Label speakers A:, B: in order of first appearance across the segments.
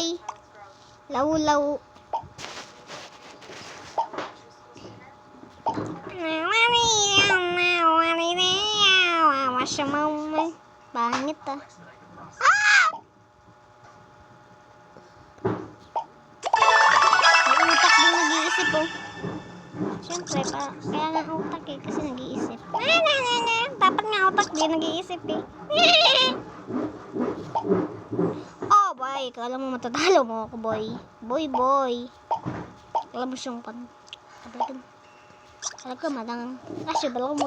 A: Bye. Law-law. Pangit ah. Ah! May utak din nag-iisip oh. Siyempre, pa, kaya nga utak eh, kasi nag-iisip. Na, na, na, na. Dapat nga utak din nag-iisip eh. boy. Kala mo matatalo mo ako, boy. Boy, boy. Kala mo siyang pan. Talaga. Talaga, madang. Asya, bala ko mo.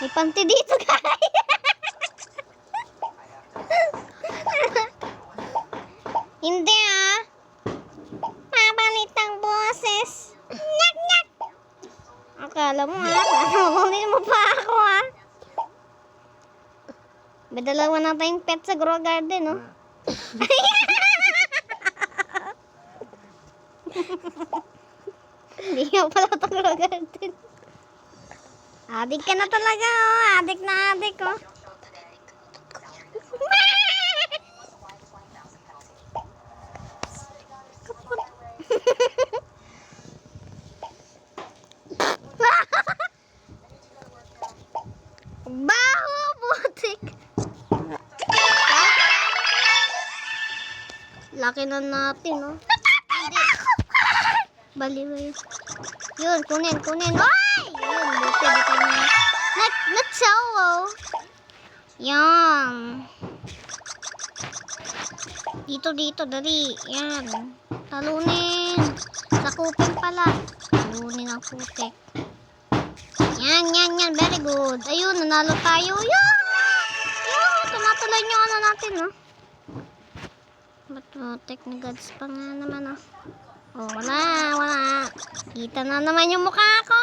A: May panty dito, guys. May dalawa na tayong pet sa grow garden, no? Hindi nga pala ito grow garden. Adik ka na talaga, oh. Adik na adik, oh. Baho, Laki na natin, no? Hindi. Baliw yun. Yun, kunin, kunin. Ay! Yun, buti, buti na. Not, not solo. Yan. Dito, dito, dali. Yan. Talunin. Sakupin pala. Talunin ang putik. Yan, yan, yan. Very good. Ayun, nanalo tayo. Yan! Yan, tumatuloy yung ano natin, no? Ba't putik na gods pa nga naman, no? Oh, wala, wala. Kita na naman yung mukha ko.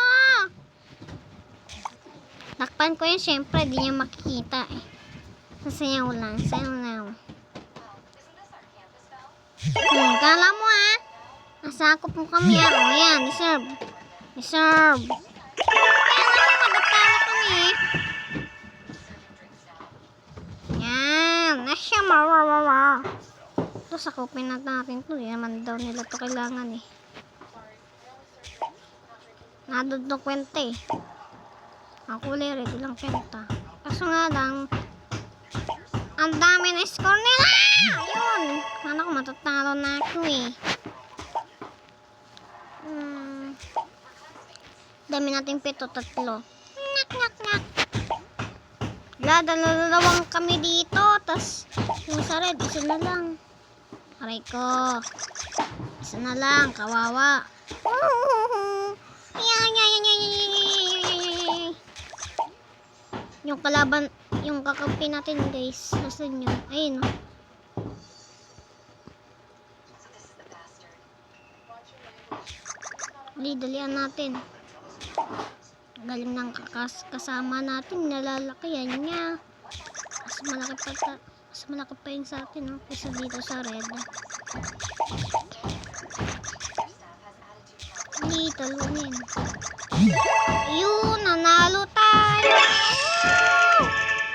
A: Takpan ko yun, syempre, di niya makikita eh. Sasayaw lang, sayaw lang. Hmm, kala mo ah. Nasakop mo kami ah. O yan, deserve. Deserve. Kaya naman magkatalo kami eh. Yan, nasya mawawawa. Ito, sakupin na natin to. Di naman daw nila to kailangan eh. Nadod no kwenta eh. Ang kulay red, ilang kwenta. Kaso nga lang, ang dami na score nila! Ayun! Sana ko matatalo na ako eh. Hmm. Dami natin pito, tatlo. Nak, nak, nak. Wala, dalawang kami dito. tas yung sa red, isa na lang. Aray ko. Isa na lang. Kawawa. Yung kalaban, yung kakampi natin guys. Nasaan yun? Ayun. Oh. Dali, dalian natin. Galing ng kakas kasama natin. Nalalakihan niya. Mas malaki pa mas malaki pa sa atin, no? Kaysa dito sa red. Dali, talunin. Yun, nanalo tayo!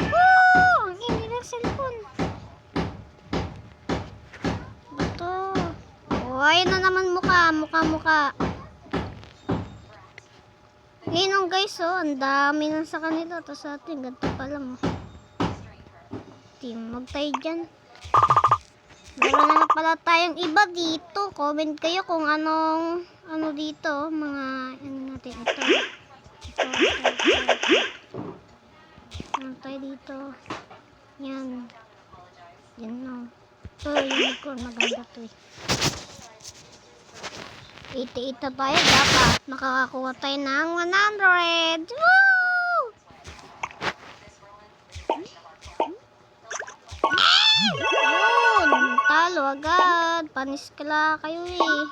A: Woo! Ang ingay ng cellphone. Ito. Oh, ayun na naman mukha, mukha, mukha. Ngayon guys, oh, ang dami na sa kanila. Tapos sa atin, ganito pa lang. Oh. Team, magtay dyan. Meron na pala tayong iba dito. Comment kayo kung anong, ano dito, mga, ano natin, ito. Ito, ito. Ano tayo dito? Yan. Yan, no. Ito, unicorn, maganda to eh. 88 na tayo. Dapat makakakuha tayo ng 100. Woo! Talo agad. Paniskala kayo eh.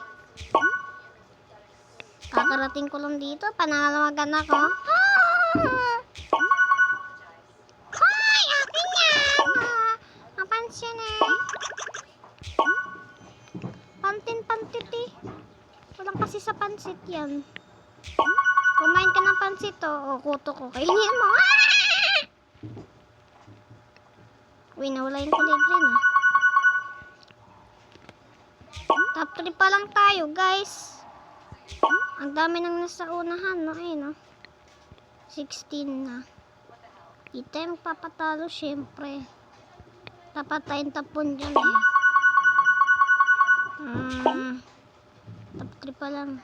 A: Kakarating ko lang dito. Panalawagan ako. Ah! Hoy! Akin yan! Napansin eh. Pantin-pantit eh. Walang kasi sa pansit yan. Kumain ka ng pansit oh. O, kuto ko. Kainin mo. Guys. Ang dami nang nasa unahan, no? Ayun, no? 16 na. Di tayo magpapatalo, syempre. Dapat tayong tapon dyan, eh. Hmm. Top 3 pa lang.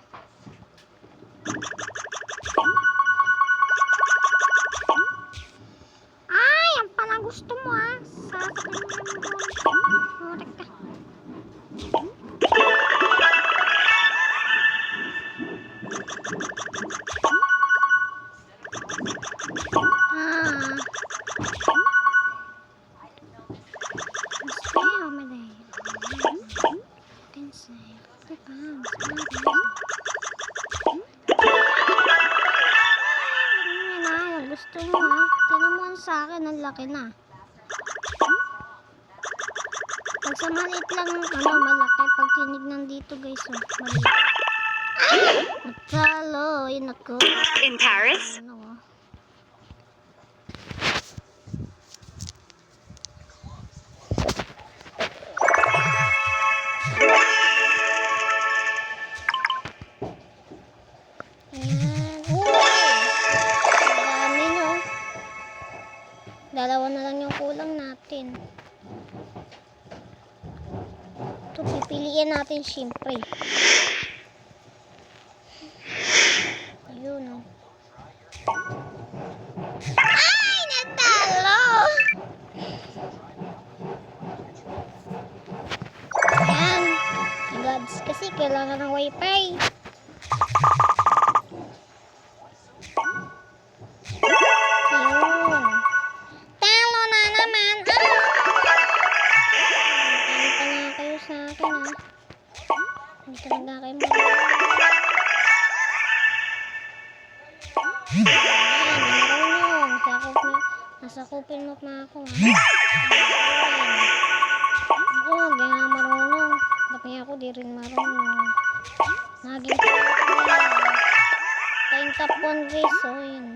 A: Sa akin, ang laki na. Pag sa maliit lang, ano, malaki. Pag tinignan dito, guys, oh, maliit. Matalo, yun.
B: In Paris?
A: Ano, natin. Ito, pipiliin natin siyempre. Ayun, oh. Ay! Natalo! Ayan. Gods, kasi kailangan ng wifi. Akin, ah. Hindi talaga kayo mag- Ayan, marunong. Sakop na. Nasakupin mo na ako? Ayan. Ako, di nga marunong. Tapi ako di rin marunong. Naging top 1 guys, so yun.